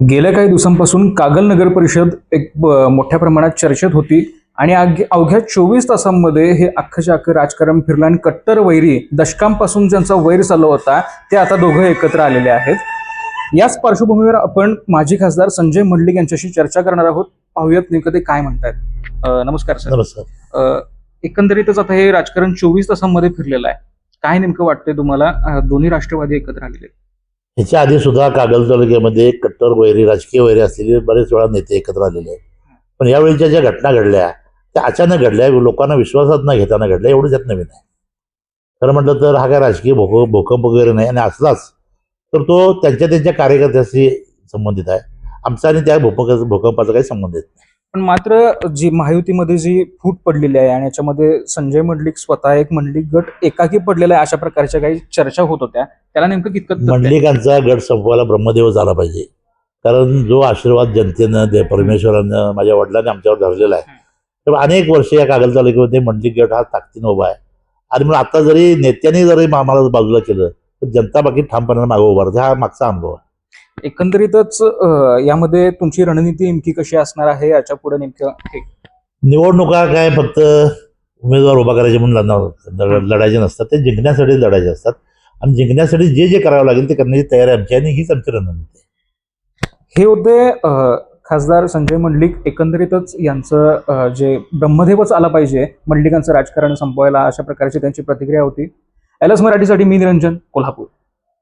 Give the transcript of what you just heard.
गेल्या काही दिवसांपासून कागल नगर परिषद एक मोठ्या प्रमाणात चर्चेत होती आणि अवघ्या चोवीस तासांमध्ये हे अख्खच्या अख्खं राजकारण फिरलं आणि कट्टर वैरी दशकांपासून ज्यांचा वैर चालू होता ते आता दोघं एकत्र आलेले आहेत. याच पार्श्वभूमीवर आपण माजी खासदार संजय मंडलिक यांच्याशी चर्चा करणार आहोत. पाहूयात नेमकं ते काय म्हणतात नमस्कार सर. नमस्कार. एकंदरीतच आता हे राजकारण चोवीस तासांमध्ये फिरलेलं आहे. काय नेमकं वाटतंय तुम्हाला? दोन्ही राष्ट्रवादी एकत्र आलेले ह्याच्या आधी सुद्धा कागल तालुक्यामध्ये कट्टर वैरी राजकीय वैरी असलेले बरेच वेळा नेते एकत्र आलेले आहेत. पण यावेळीच्या ज्या घटना घडल्या त्या अचानक घडल्या लोकांना विश्वासात न घेताना घडल्या एवढं त्यात नवीन आहे. खरं म्हटलं तर हा काय राजकीय भूक भूकंप वगैरे नाही आणि असलाच तर तो त्यांच्या त्यांच्या कार्यकर्त्याशी संबंधित आहे. आमचा आणि त्या भूकंप भूकंपाचा काही संबंधित नाही. पण मात्र जी महायुतीमध्ये जी फूट पडलेली आहे आणि याच्यामध्ये संजय मंडलिक स्वतः एक मंडलिक गट एकाकी पडलेला आहे अशा प्रकारच्या काही चर्चा होत होत्या. त्याला नेमकं कितकं मंडलिकांचा गट संपवायला ब्रह्मदेव झाला पाहिजे. कारण जो आशीर्वाद जनतेनं दे परमेश्वरानं माझ्या वडिलांनी आमच्यावर धरलेला आहे. तर अनेक वर्ष या कागल तालुक्यामध्ये मंडलिक गट हा ताकदीनं उभा आहे. आणि मग आता जरी नेत्यांनी जरी आम्हाला बाजूला केलं तर जनता बाकी ठामपणाने मागं उभा राहते. हा मागचा अनुभव आहे. एकंदरीतच यामध्ये तुमची रणनीती नेमकी कशी असणार आहे? याच्यापुढे नेमकं निवडणुका काय फक्त उमेदवार उभा करायचे म्हणून लढायचे नसतात. ते जिंकण्यासाठी लढायचे असतात. आणि जिंकण्यासाठी जे जे करावं लागेल ते करण्याची तयारी आमची आणि हीच आमची रणनीती हे होते खासदार संजय मंडलिक. एकंदरीतच यांचं जे ब्रह्मदेवच आला पाहिजे मंडलिकांचं राजकारण संपवायला अशा प्रकारची त्यांची प्रतिक्रिया होती. एल एस मराठीसाठी मी निरंजन कोल्हापूर.